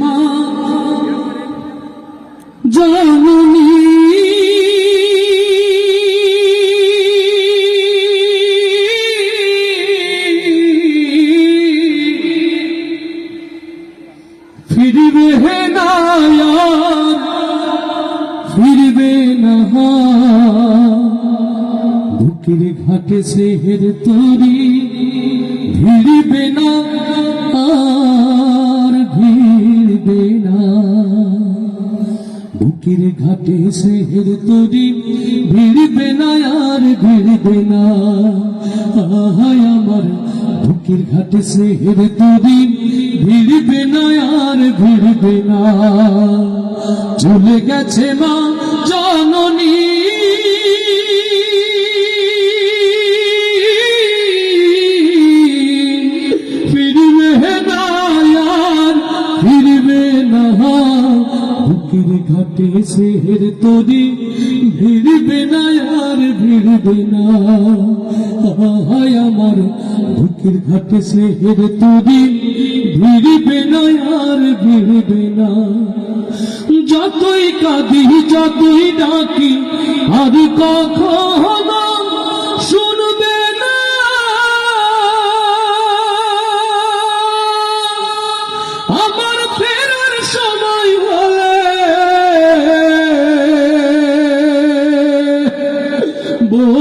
মা। জননী। ফিরবে না আর ফিরবে না বুকের ঘাটে সেহের তরি ভিড়বে না বুকের ঘাটে সেহের তরি, ভিড়বে না আর ভিড়বে না। আহায় আমার বুকের ঘাটে সেহের তরি, ভিড়বে না আর ভিড়বে না। চলে গেছে মা জননী। বুকের ঘাটে সেহের তরি, ভিড়বে না আর ভিড়বে না। হায় আমার বুকের ঘাটে সেহের তরি, ভিড়বে না আর ভিড়বে না। যতই কাঁদি, যতই ডাকি, আর কখনো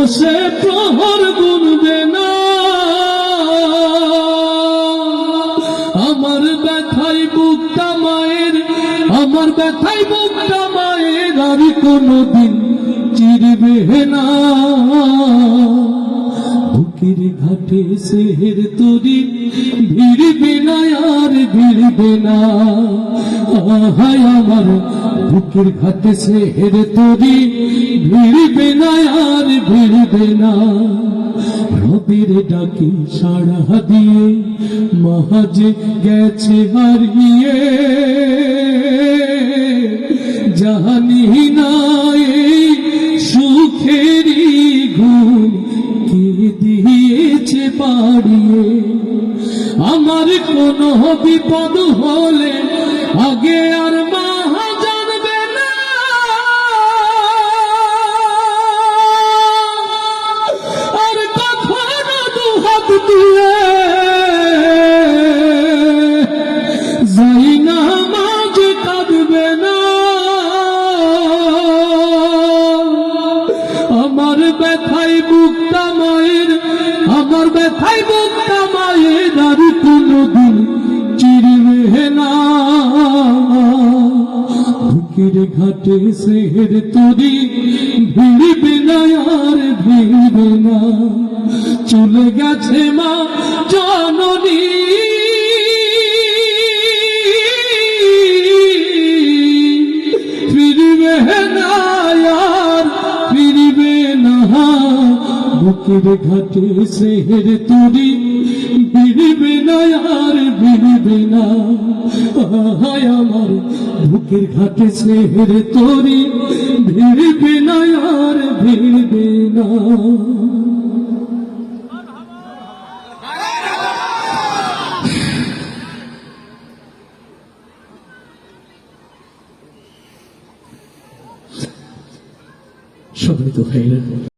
বসে প্রহর গুনবে না। আমার ব্যথাই বুকটা মায়ের, আমার ব্যথাই বুকটা মায়ের আর কোনদিন চিরবে না। বুকের ঘাটে সেহের তরি, ভিড়বে না আর ভিড়বে না। হায় আমার ঘাটে ভিড়বে না আর ভিড়বে না। রবির ডাকি সাড়া দিয়ে মহাজে গেছে হারিয়ে। জানি না পাড়িয়ে। আমার কোনো বিপদ হলে আগে আর আমার ব্যথাই বুকটা মায়ের আর কোনদিন চিরবে না। ঘাটে সেহের তরি ভিড়বে না আর ভিড়বে না। চলে গেছে মা জননী বুকের ঘাটে সেহের তরি বিড়বে না আর বিড়বে না। হায় আমার বুকের ঘাটে তরি ভিড়বে না আর ভিড়বে না। সবাই তো গেল